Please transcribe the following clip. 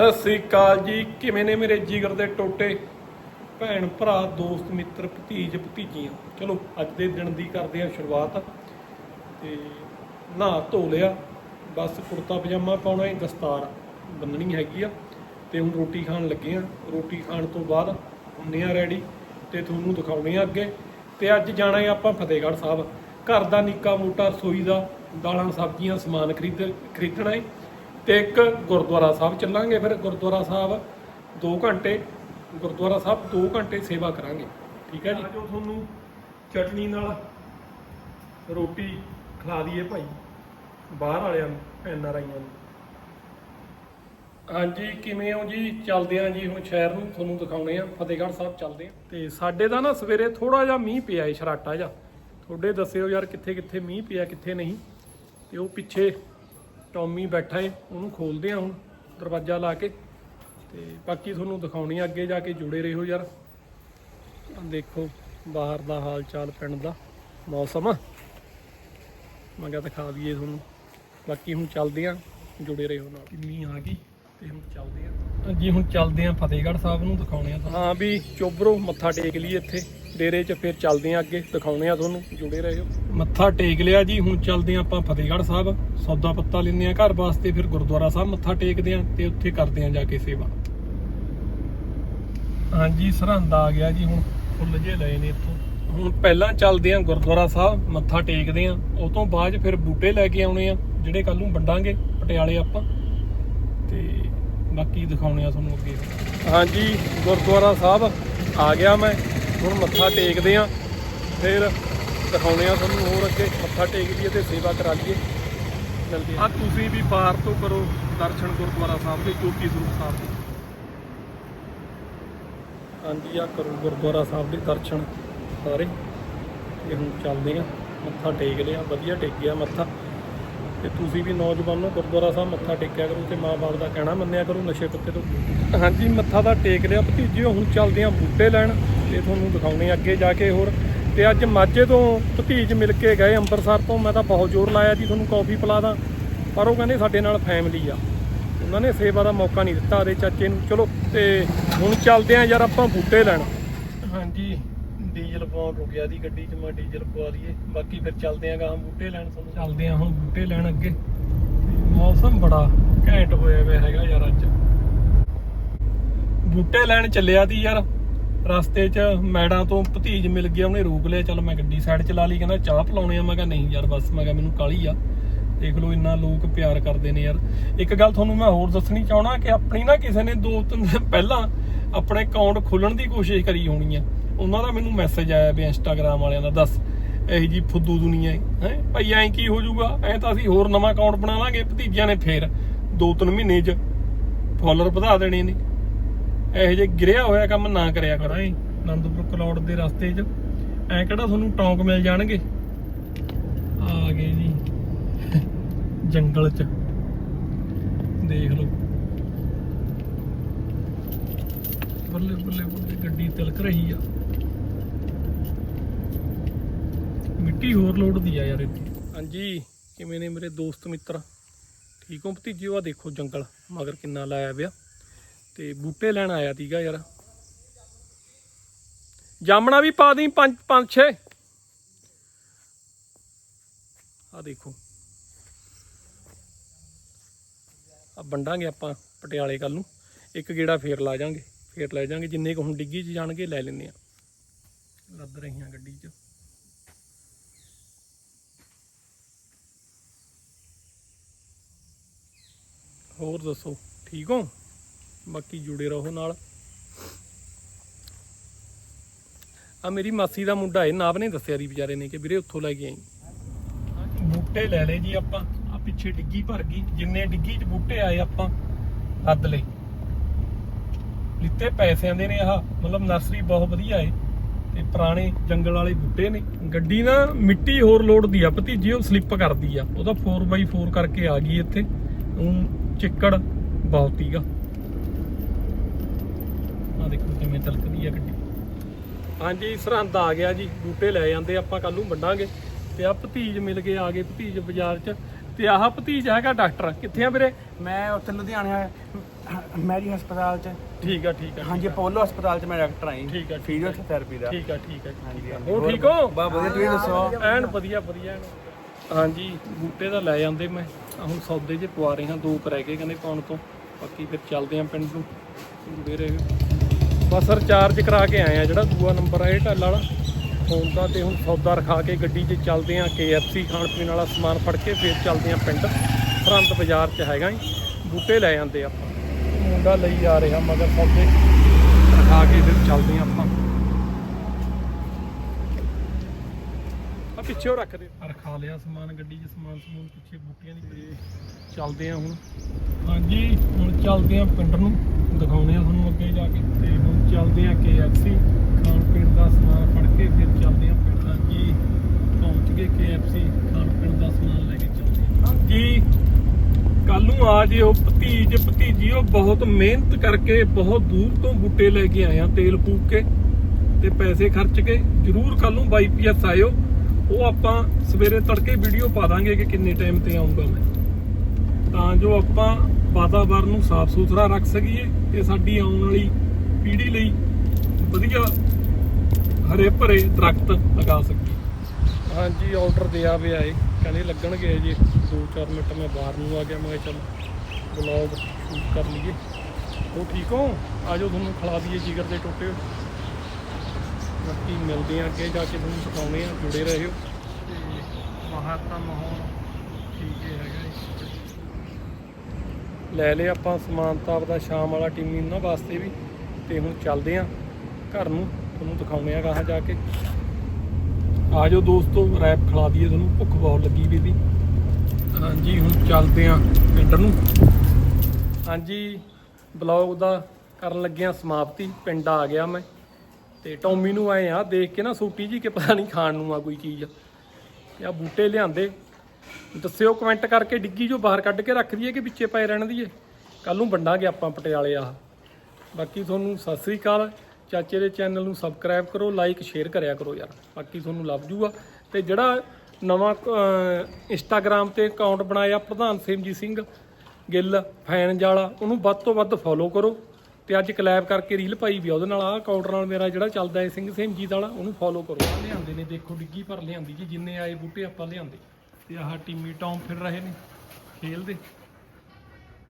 ਸਤਿ ਸ੍ਰੀ ਅਕਾਲ ਜੀ। ਕਿਵੇਂ ਨੇ ਮੇਰੇ ਜਿਗਰ ਦੇ ਟੋਟੇ? ਭੈਣ ਭਰਾ, ਦੋਸਤ, ਮਿੱਤਰ, ਭਤੀਜ, ਭਤੀਜੀਆਂ। ਚਲੋ, ਅੱਜ ਦੇ ਦਿਨ ਦੀ ਕਰਦੇ ਆ ਸ਼ੁਰੂਆਤ। ਤੇ ਨਹਾ ਧੋ ਲਿਆ। ਬਸ ਕੁੜਤਾ ਪਜਾਮਾ ਪਾਉਣਾ ਹੈ, ਦਸਤਾਰ ਬੰਨਣੀ ਹੈਗੀ ਆ। ਤੇ ਹੁਣ ਰੋਟੀ ਖਾਣ ਲੱਗੇ ਆ ਰੋਟੀ ਖਾਣ ਤੋਂ ਬਾਅਦ ਹੁੰਨੇ ਆ ਰੈਡੀ ਤੇ ਤੁਹਾਨੂੰ ਦਿਖਾਉਣੇ ਆ ਅੱਗੇ। ਤੇ ਅੱਜ ਜਾਣਾ ਹੈ ਆਪਾਂ ਫਤਿਹਗੜ੍ਹ ਸਾਹਿਬ। ਘਰ ਦਾ ਨਿੱਕਾ ਮੋਟਾ ਰਸੋਈ ਦਾ ਦਾਲਾਂ, ਸਬਜ਼ੀਆਂ, ਸਮਾਨ ਖਰੀਦ, ਖਰੀਦਣਾ ਹੈ। ਤੇ ਇੱਕ ਗੁਰਦੁਆਰਾ ਸਾਹਿਬ ਚੱਲਾਂਗੇ ਫਿਰ ਗੁਰਦੁਆਰਾ ਸਾਹਿਬ 2 ਘੰਟੇ ਗੁਰਦੁਆਰਾ ਸਾਹਿਬ 2 ਘੰਟੇ ਸੇਵਾ ਕਰਾਂਗੇ। ਠੀਕ ਹੈ ਜੀ? ਜੋ ਤੁਹਾਨੂੰ ਚਟਨੀ ਨਾਲ ਰੋਟੀ ਖਿਲਾ ਦਈਏ ਭਾਈ ਬਾਹਰ ਵਾਲਿਆਂ ਨੂੰ ਐਨ ਆਰ ਆਈਆਂ ਨੂੰ। ਹਾਂਜੀ ਕਿਵੇਂ ਹੋ ਜੀ? ਚੱਲਦੇ ਆਂ ਜੀ ਹੁਣ ਸ਼ਹਿਰ ਨੂੰ ਤੁਹਾਨੂੰ ਦਿਖਾਉਣੇ ਆ ਫਤਿਹਗੜ੍ਹ ਸਾਹਿਬ ਚੱਲਦੇ ਆ ਤੇ ਸਾਡੇ ਦਾ ਨਾ ਸਵੇਰੇ ਥੋੜਾ ਜਿਹਾ ਮੀਂਹ ਪਿਆ ਏ ਸ਼ਰਾਟਾ ਜਿਹਾ। ਤੁਹਾਡੇ ਦੱਸਿਓ ਯਾਰ ਕਿੱਥੇ ਕਿੱਥੇ ਮੀਂਹ ਪਿਆ ਕਿੱਥੇ ਨਹੀਂ। ਤੇ ਉਹ ਪਿੱਛੇ ਟੌਮੀ ਬੈਠਾ ਏ ਉਹਨੂੰ ਖੋਲਦੇ ਆ ਹੁਣ ਦਰਵਾਜ਼ਾ ਲਾ ਕੇ। ਤੇ ਬਾਕੀ ਤੁਹਾਨੂੰ ਦਿਖਾਉਣੀ ਆ ਅੱਗੇ ਜਾ ਕੇ ਜੁੜੇ ਰਹੋ ਯਾਰ। ਦੇਖੋ ਬਾਹਰ ਦਾ ਹਾਲ ਚਾਲ ਪਿੰਡ ਦਾ ਮੌਸਮ। ਮੈਂ ਕਿਹਾ ਦਿਖਾ ਦਈਏ ਤੁਹਾਨੂੰ। ਬਾਕੀ ਹੁਣ ਚੱਲਦੇ ਆ ਜੁੜੇ ਰਹੋ ਨਾਲ। ਕਿੰਨੀ ਆ ਗਈ। ਤੇ ਹੁਣ ਚੱਲਦੇ ਆ। ਜੀ ਹੁਣ ਚੱਲਦੇ ਆ ਫਤਿਹਗੜ੍ਹ ਸਾਹਿਬ ਨੂੰ ਦਿਖਾਉਣੇ ਆ। ਹਾਂ ਵੀ ਚੋਬਰੋ ਮੱਥਾ ਟੇਕ ਲਈ ਇੱਥੇ। ਡੇਰੇ 'ਚ ਫਿਰ ਚੱਲਦੇ ਆ ਅੱਗੇ ਦਿਖਾਉਣੇ ਆ ਤੁਹਾਨੂੰ, ਜੁੜੇ ਰਹੋ। ਮੱਥਾ ਟੇਕ ਲਿਆ ਜੀ, ਹੁਣ ਚੱਲਦੇ ਆ ਆਪਾਂ ਫਤਿਹਗੜ੍ਹ ਸਾਹਿਬ, ਸੌਦਾ ਪੱਤਾ ਲੈਂਦੇ ਆ ਘਰ ਵਾਸਤੇ, ਫਿਰ ਗੁਰਦੁਆਰਾ ਸਾਹਿਬ ਮੱਥਾ ਟੇਕਦੇ ਆ ਤੇ ਉੱਥੇ ਕਰਦੇ ਆ ਜਾ ਕੇ ਸੇਵਾ। ਹਾਂਜੀ, ਸਰਹੰਦ ਆ ਗਿਆ ਜੀ ਹੁਣ, ਫੁੱਲ ਜੇ ਲਏ ਨੇ ਇੱਥੋਂ। ਹੁਣ ਪਹਿਲਾਂ ਚੱਲਦੇ ਆ ਗੁਰਦੁਆਰਾ ਸਾਹਿਬ, ਮੱਥਾ ਟੇਕਦੇ ਆ, ਉਹ ਤੋਂ ਬਾਅਦ ਫਿਰ ਬੂਟੇ ਲੈ ਕੇ ਆਉਣੇ ਆ, ਜਿਹੜੇ ਕੱਲ ਨੂੰ ਵੰਡਾਂਗੇ, ਪਟਿਆਲੇ ਆਪਾਂ। ਤੇ ਬਾਕੀ ਦਿਖਾਉਣੇ ਆ ਤੁਹਾਨੂੰ ਅੱਗੇ। ਹਾਂਜੀ, ਗੁਰਦੁਆਰਾ ਸਾਹਿਬ, ਆ ਗਿਆ ਮੈਂ। ਹੁਣ ਮੱਥਾ ਟੇਕਦੇ ਆ ਫਿਰ ਦਿਖਾਉਣੇ ਆ ਤੁਹਾਨੂੰ ਹੋਰ ਅੱਗੇ ਮੱਥਾ ਟੇਕ ਲਈਏ ਤੇ ਸੇਵਾ ਕਰਾ ਲਈਏ ਮਿਲਦੇ ਆ। ਤੁਸੀਂ ਵੀ ਪਾਰ ਤੋਂ ਕਰੋ ਦਰਸ਼ਨ ਗੁਰਦੁਆਰਾ ਸਾਹਿਬ ਦੇ ਜੋਤੀ ਸਰੂਪ ਸਾਹਿਬ ਦੇ। ਹਾਂਜੀ ਆ ਕਰੋ ਗੁਰਦੁਆਰਾ ਸਾਹਿਬ ਦੇ ਦਰਸ਼ਨ ਸਾਰੇ। ਤੇ ਹੁਣ ਚੱਲਦੇ ਆ ਮੱਥਾ ਟੇਕ ਲਿਆ ਵਧੀਆ ਟੇਕਿਆ ਮੱਥਾ। ਤੇ ਤੁਸੀਂ ਵੀ ਨੌਜਵਾਨੋ ਗੁਰਦੁਆਰਾ ਸਾਹਿਬ ਮੱਥਾ ਟੇਕਿਆ ਕਰੋ ਤੇ ਮਾਂ-ਬਾਪ ਦਾ ਕਹਿਣਾ ਮੰਨਿਆ ਕਰੋ ਨਸ਼ੇ ਪੱਤੇ ਤੋਂ। ਹਾਂਜੀ ਮੱਥਾ ਤਾਂ ਟੇਕ ਲਿਆ ਭਤੀਜਿਓ ਹੁਣ ਚੱਲਦੇ ਆ ਬੂਟੇ ਲੈਣ। ਤੇ ਤੁਹਾਨੂੰ ਦਿਖਾਉਣੇ ਅੱਗੇ ਜਾ ਕੇ ਹੋਰ। ਤੇ ਅੱਜ ਮਾਝੇ ਤੋਂ ਭਤੀਜ ਮਿਲ ਕੇ ਗਏ ਅੰਮ੍ਰਿਤਸਰ ਤੋਂ। ਮੈਂ ਤਾਂ ਬਹੁਤ ਜ਼ੋਰ ਲਾਇਆ ਜੀ ਤੁਹਾਨੂੰ ਕੌਫੀ ਪਿਲਾ ਦਾਂ। ਪਰ ਉਹ ਕਹਿੰਦੇ ਸਾਡੇ ਨਾਲ ਫੈਮਿਲੀ ਆ। ਉਹਨਾਂ ਨੇ ਸੇਵਾ ਦਾ ਮੌਕਾ ਨਹੀਂ ਦਿੱਤਾ ਉਹਦੇ ਚਾਚੇ ਨੂੰ। ਚਲੋ ਤੇ ਹੁਣ ਚੱਲਦੇ ਆ ਯਾਰ ਆਪਾਂ ਬੂਟੇ ਲੈਣ। ਹਾਂਜੀ ਡੀਜ਼ਲ ਪਾਉਣ ਰੁਕਿਆ ਦੀ ਗੱਡੀ 'ਚ ਮੈਂ ਡੀਜ਼ਲ ਪਵਾ ਦਈਏ ਬਾਕੀ ਫਿਰ ਚੱਲਦੇ ਆ ਗਾਂ ਬੂਟੇ ਲੈਣ ਤੁਹਾਨੂੰ। ਚੱਲਦੇ ਆ ਹੁਣ ਬੂਟੇ ਲੈਣ ਅੱਗੇ। ਮੌਸਮ ਬੜਾ ਘੈਂਟ ਹੋਇਆ ਹੋਇਆ ਹੈਗਾ ਯਾਰ ਅੱਜ। ਬੂਟੇ ਲੈਣ ਚੱਲਿਆ ਦੀ ਯਾਰ। ਰਸਤੇ 'ਚ ਮੈਡਾਂ ਤੋਂ ਭਤੀਜ ਮਿਲ ਗਿਆ, ਉਹਨੇ ਰੋਕ ਲਿਆ, ਚਲ ਮੈਂ ਗੱਡੀ ਸਾਈਡ ਚਲਾ ਲਈ, ਕਹਿੰਦਾ ਚਾਹ ਪਿਲਾਉਣੇ ਆ। ਮੈਂ ਕਿਹਾ ਨਹੀਂ ਯਾਰ ਬਸ, ਮੈਂ ਕਿਹਾ ਮੈਨੂੰ ਕਾਲੀ ਆ। ਦੇਖ ਲਓ ਇੰਨਾ ਲੋਕ ਪਿਆਰ ਕਰਦੇ ਨੇ ਯਾਰ। ਇੱਕ ਗੱਲ ਤੁਹਾਨੂੰ ਮੈਂ ਹੋਰ ਦੱਸਣੀ ਚਾਹਣਾ ਕਿ ਆਪਣੀ ਨਾ ਕਿਸੇ ਨੇ ਦੋ ਤਿੰਨ ਦਿਨ ਪਹਿਲਾਂ ਆਪਣੇ ਅਕਾਊਂਟ ਖੋਲਣ ਦੀ ਕੋਸ਼ਿਸ਼ ਕਰੀ ਹੋਣੀ ਆ। ਉਹਨਾਂ ਦਾ ਮੈਨੂੰ ਮੈਸੇਜ ਆਇਆ ਵੀ ਇੰਸਟਾਗ੍ਰam ਵਾਲਿਆਂ ਦਾ, ਦੱਸ, ਇਹ ਜੀ ਫੁੱਦੂ ਦੁਨੀਆ ਹੈ ਹੈ? ਭਾਈ ਐਂ ਕੀ ਹੋ ਜਾਊਗਾ? ਐਂ ਤਾਂ ਅਸੀਂ ਹੋਰ ਨਵਾਂ ਅਕਾਊਂਟ ਬਣਾ ਲਾਂਗੇ, ਭਤੀਜਿਆਂ ਨੇ ਫੇਰ ਦੋ ਤਿੰਨ ਮਹੀਨੇ 'ਚ ਫਾਲੋਅਰ ਵਧਾ ਦੇਣੇ ਨੇ। ਇਹੋ ਜਿਹੇ ਗਿਰਿਆ ਹੋਇਆ ਕੰਮ ਨਾ ਕਰਿਆ ਕਰੋ। ਐ ਆਨੰਦਪੁਰ ਕਲੌੜ ਦੇ ਰਸਤੇ 'ਚ। ਐ ਕਿਹੜਾ ਤੁਹਾਨੂੰ ਟੌਂਕ ਮਿਲ ਜਾਣਗੇ? ਆ ਗਏ ਜੀ। ਜੰਗਲ 'ਚ। ਦੇਖ ਲਓ। ਬੱਲੇ ਬੱਲੇ ਬੱਲੇ ਗੱਡੀ ਤਿਲਕ ਰਹੀ ਆ। ਮਿੱਟੀ ਹੋਰ ਲੋੜਦੀ ਆ ਯਾਰ ਇੱਥੇ। ਹਾਂਜੀ ਕਿਵੇਂ ਨੇ ਮੇਰੇ ਦੋਸਤ ਮਿੱਤਰ? ਠੀਕ ਹੋ ਭਤੀਜੀਓ ਆ ਦੇਖੋ ਜੰਗਲ ਮਗਰ ਕਿੰਨਾ ਲਾਇਆ ਪਿਆ। ਤੇ ਬੂਟੇ ਲੈਣ ਆਇਆ ਤੀਗਾ ਯਾਰ। ਜਾਮਣਾ ਵੀ ਪਾ ਦੀ ਪੰਜ ਪੰਜ, ਛੇ। ਆ ਦੇਖੋ। ਆ ਵੰਡਾਂਗੇ ਆਪਾਂ ਪਟਿਆਲੇ ਕੱਲ ਨੂੰ। ਇੱਕ ਗੇੜਾ ਫੇਰ ਲਾ ਜਾਾਂਗੇ, ਫੇਰ ਲੈ ਜਾਾਂਗੇ। ਜਿੰਨੇ ਕੁ ਹੁਣ ਡਿੱਗੀ 'ਚ ਜਾਣਗੇ, ਲੈ ਲੈਂਦੇ ਆ ਲੱਦ ਰਹੀਆਂ ਗੱਡੀ 'ਚ। ਹੋਰ ਦੱਸੋ, ਠੀਕ ਹੋ? ਬਾਕੀ ਜੁੜੇ ਰਹੋ ਨਾਲ। ਆ ਮੇਰੀ ਮਾਸੀ ਦਾ ਮੁੰਡਾ ਹੈ ਨਾਬ ਨੇ ਦੱਸਿਆ ਦੀ ਵਿਚਾਰੇ ਨੇ ਕਿ ਵੀਰੇ ਉੱਥੋਂ ਲੈ ਕੇ ਆਈ। ਬੂਟੇ ਲੈ ਲਏ ਜੀ ਆਪਾਂ ਆ ਪਿੱਛੇ ਡਿੱਗੀ ਭਰ ਗਈ, ਜਿੰਨੇ ਡਿੱਗੀ 'ਚ ਬੂਟੇ ਆਏ ਆਪਾਂ ਰੱਦ ਲਏ ਲਿੱਤੇ ਪੈਸਿਆਂ ਦੇ ਨੇ ਆਹ, ਮਤਲਬ ਨਰਸਰੀ ਬਹੁਤ ਵਧੀਆ ਏ, ਤੇ ਪੁਰਾਣੇ ਜੰਗਲ ਵਾਲੇ ਬੂਟੇ ਨੇ। ਗੱਡੀ ਨਾ ਮਿੱਟੀ ਹੋਰ ਲੋੜਦੀ ਆ, ਭਤੀਜੀ ਉਹ ਸਲਿੱਪ ਕਰਦੀ ਆ, ਉਹਦਾ 4x4 ਕਰਕੇ ਆ ਗਈ ਇੱਥੇ, ਉਹ ਚਿੱਕੜ ਬਹੁਤ ਹੀਗਾ। ਆ ਦੇਖੋ ਕਿਵੇਂ ਤਲਕਦੀ ਆ ਗੱਡੀ। ਹਾਂਜੀ ਸਰਹੰਦ ਆ ਗਿਆ ਜੀ ਬੂਟੇ ਲੈ ਜਾਂਦੇ ਆਪਾਂ ਕੱਲ ਨੂੰ ਵੰਡਾਂਗੇ। ਤੇ ਆ ਭਤੀਜ ਮਿਲ ਕੇ ਆ ਗਏ ਭਤੀਜ ਬਾਜ਼ਾਰ 'ਚ। ਤੇ ਆਹ ਭਤੀਜ ਹੈਗਾ ਡਾਕਟਰ ਕਿੱਥੇ ਆ ਵੀਰੇ? ਮੈਂ ਉੱਥੇ ਲੁਧਿਆਣੇ ਮੈਰੀ ਹਸਪਤਾਲ ਚ। ਠੀਕ ਆ ਠੀਕ ਆ ਹਾਂਜੀ ਅਪੋਲੋ ਹਸਪਤਾਲ ਚ ਮੈਂ ਡਾਕਟਰ ਆਈ ਠੀਕ ਆ, ਠੀਕ ਫਿਜ਼ੀਓਥੈਰੇਪੀ ਦਾ। ਠੀਕ ਆ ਠੀਕ ਆ। ਹਾਂਜੀ, ਠੀਕ ਆ ਹਾਂਜੀ। ਹੋਰ ਠੀਕ ਹੋ? ਬਾ ਵਧੀਆ ਤੁਸੀਂ ਦੱਸੋ? ਐਨ ਵਧੀਆ ਵਧੀਆ। ਹਾਂਜੀ ਬੂਟੇ ਦਾ ਲੈ ਜਾਂਦੇ ਮੈਂ। ਹੁਣ ਸੌਦੇ 'ਚ ਪਵਾ ਰਹੇ ਹਾਂ ਦੋ ਕੁ ਰਹਿ ਗਏ ਕਹਿੰਦੇ ਪਾਉਣ ਤੋਂ। ਬਾਕੀ ਫਿਰ ਚੱਲਦੇ ਆਂ ਪਿੰਡ ਨੂੰ। ਜੁੜੇ ਰਹੇ ਬਸ ਰਿਚਾਰਜ ਕਰਾ ਕੇ ਆਏ ਆ ਜਿਹੜਾ ਦੂਆ ਨੰਬਰ ਆ, ਇਹ ਢੱਲ ਵਾਲਾ। ਫੋਨ ਦਾ ਤੇ ਹੁਣ ਸੌਦਾ ਰਖਾ ਕੇ ਗੱਡੀ 'ਚ ਚੱਲਦੇ ਆਂ, KFC ਖਾਣ ਪੀਣ ਵਾਲਾ ਸਮਾਨ ਫੜ ਕੇ ਫਿਰ ਚੱਲਦੇ ਆਂ ਪਿੰਡ। ਸਰਹੰਦ ਬਾਜ਼ਾਰ 'ਚ ਹੈਗਾ ਈ ਬੂਟੇ ਲੈ ਜਾਂਦੇ ਆਪਾਂ। ਮੁੰਡਾ ਲਈ ਜਾ ਰਿਹਾ ਮਗਰ ਸੌਦੇ। ਰਖਾ ਕੇ ਫਿਰ ਚੱਲਦੇ ਆਂ ਆਪਾਂ। ਪਿੱਛੇ ਉਹ ਰੱਖ ਦੇ ਰਖਾ ਲਿਆ ਸਮਾਨ ਗੱਡੀ 'ਚ ਸਮਾਨ ਸਮੂਨ ਪਿੱਛੇ ਬੂਟੀਆਂ ਦੀ ਤੇ ਚੱਲਦੇ ਆ ਹੁਣ। ਹਾਂਜੀ ਹੁਣ ਚੱਲਦੇ ਆ ਪਿੰਡ ਨੂੰ। ਦਿਖਾਉਣੇ ਆ ਤੁਹਾਨੂੰ ਅੱਗੇ ਜਾ ਕੇ। ਤੇ ਹੁਣ ਚੱਲਦੇ ਆ KFC ਖਾਣ ਪੀਣ ਦਾ ਸਮਾਨ ਫੜ ਕੇ ਫਿਰ ਚੱਲਦੇ ਆ ਪਿੰਡ। ਹਾਂਜੀ ਪਹੁੰਚ ਗਏ KFC ਖਾਣ ਪੀਣ ਦਾ ਸਮਾਨ ਲੈ ਕੇ ਚੱਲਦੇ ਆ। ਹਾਂਜੀ ਕੱਲ ਨੂੰ ਆ ਜਿਓ ਭਤੀਜ ਭਤੀਜੀ ਉਹ ਬਹੁਤ ਮਿਹਨਤ ਕਰਕੇ ਬਹੁਤ ਦੂਰ ਤੋਂ ਬੂਟੇ ਲੈ ਕੇ ਆਏ ਆ ਤੇਲ ਫੂਕ ਕੇ। ਤੇ ਪੈਸੇ ਖਰਚ ਕੇ ਜਰੂਰ ਕੱਲ ਨੂੰ ਬਾਈ ਪੀਐਸ ਆਇਓ। ਉਹ ਆਪਾਂ ਸਵੇਰੇ ਤੜਕੇ ਵੀਡੀਓ ਪਾ ਦਾਂਗੇ ਕਿ ਕਿੰਨੇ ਟਾਈਮ ਤੇ ਆਉਂਗਾ ਮੈਂ। ਤਾਂ ਜੋ ਆਪਾਂ ਵਾਤਾਵਰਨ ਨੂੰ ਸਾਫ਼ ਸੁਥਰਾ ਰੱਖ ਸਕੀਏ ਤੇ ਸਾਡੀ ਆਉਣ ਵਾਲੀ ਪੀੜ੍ਹੀ ਲਈ ਵਧੀਆ ਹਰੇ ਭਰੇ ਦਰਖਤ ਲਗਾ ਸਕੀਏ। ਹਾਂਜੀ ਆਰਡਰ ਦਿਆ ਪਿਆ ਏ ਕਹਿੰਦੇ ਲੱਗਣਗੇ ਜੀ 2-4 ਮਿੰਟ ਮੈਂ ਬਾਹਰ ਨੂੰ ਆ ਗਿਆ, ਮੈਂ ਕਿਹਾ ਚੱਲ ਵਲੌਗ ਸ਼ੂਟ ਕਰ ਲਈਏ। ਉਹ ਠੀਕ ਹੋ? ਆਜੋ ਤੁਹਾਨੂੰ ਖਿਲਾ ਦਈਏ ਜਿਗਰ ਦੇ ਟੋਟੇ। ਬਾਕੀ ਮਿਲਦੇ ਆ ਅੱਗੇ ਜਾ ਕੇ ਤੁਹਾਨੂੰ ਦਿਖਾਉਂਦੇ ਆ ਜੁੜੇ ਰਹੋ। ਤੇ ਬਾਹਰ ਤਾਂ ਮਾਹੌਲ ਠੀਕ ਹੀ ਹੈਗਾ ਲੈ ਲਿਆ ਆਪਾਂ ਸਮਾਨ ਤਾਂ ਆਪਦਾ ਸ਼ਾਮ ਵਾਲਾ ਟੀਮੀ ਉਹਨਾਂ ਵਾਸਤੇ ਵੀ ਤੇ ਹੁਣ ਚੱਲਦੇ ਆ ਘਰ ਨੂੰ ਤੁਹਾਨੂੰ ਦਿਖਾਉਂਦੇ ਆ ਗਾਹਾਂ ਜਾ ਕੇ। ਆਜੋ ਦੋਸਤੋ ਰੈਪ ਖਿਲਾ ਦਈਏ ਤੁਹਾਨੂੰ ਭੁੱਖ ਬਹੁਤ ਲੱਗੀ ਵੀ ਦੀ ਹਾਂਜੀ ਹੁਣ ਚੱਲਦੇ ਆ ਪਿੰਡ ਨੂੰ। ਹਾਂਜੀ ਬਲੌਗ ਦਾ ਕਰਨ ਲੱਗਿਆ ਸਮਾਪਤੀ ਪਿੰਡ ਆ ਗਿਆ ਮੈਂ। ਤੇ ਟੌਮੀ ਨੂੰ ਆਏ ਆ ਦੇਖ ਕੇ ਨਾ ਸੂਟੀ ਜੀ ਕਿ ਪਤਾ ਨਹੀਂ ਖਾਣ ਨੂੰ ਆ ਕੋਈ ਚੀਜ਼। ਆ ਬੂਟੇ ਲਿਆਂਦੇ। ਦੱਸਿਓ ਕਮੈਂਟ ਕਰਕੇ ਡਿੱਗੀ ਜੋ ਬਾਹਰ ਕੱਢ ਕੇ ਰੱਖ ਦਈਏ ਕਿ ਵਿੱਚੇ ਪਏ ਰਹਿਣ ਦੀਏ ਕੱਲ ਨੂੰ ਵੰਡਾਂਗੇ ਆਪਾਂ ਪਟਿਆਲੇ ਆਹ। ਬਾਕੀ ਤੁਹਾਨੂੰ ਸਤਿ ਸ੍ਰੀ ਅਕਾਲ। ਚਾਚੇ ਦੇ ਚੈਨਲ ਨੂੰ ਸਬਸਕ੍ਰਾਈਬ ਕਰੋ ਲਾਈਕ ਸ਼ੇਅਰ ਕਰਿਆ ਕਰੋ ਯਾਰ। ਬਾਕੀ ਤੁਹਾਨੂੰ ਲੱਭ ਜੂਗਾ। ਤੇ ਜਿਹੜਾ ਨਵਾਂ ਇੰਸਟਾਗ੍ਰam ਤੇ ਅਕਾਊਂਟ ਬਣਾਇਆ ਪ੍ਰਧਾਨ ਸਿਮਜੀ ਸਿੰਘ ਗਿੱਲ, ਫੈਨ ਜਾਲਾ, ਉਹਨੂੰ ਵੱਧ ਤੋਂ ਵੱਧ ਫੋਲੋ ਕਰੋ। ਤੇ ਅੱਜ ਕਲੈਬ ਕਰਕੇ ਰੀਲ ਪਾਈ ਵੀ ਆ, ਉਹਦੇ ਨਾਲ ਆਹ ਅਕਾਊਂਟ ਨਾਲ ਮੇਰਾ ਜਿਹੜਾ ਚੱਲਦਾ ਹੈ, ਸਿੰਘ ਸਿਮਜੀ ਵਾਲਾ, ਉਹਨੂੰ ਫੋਲੋ ਕਰੋ। ਆਹ ਲਿਆਂਦੇ ਨੇ, ਦੇਖੋ ਡਿੱਗੀ ਭਰ ਲਿਆਂਦੀ ਜੀ, ਜਿੰਨੇ ਆਏ ਬੂਟੇ ਆਪਾਂ ਲਿਆਂਦੇ। ਤੇ ਆਹ ਟੀਮੀ ਟੌਮ ਫਿਰ ਰਹੇ ਨੇ, ਖੇਲਦੇ।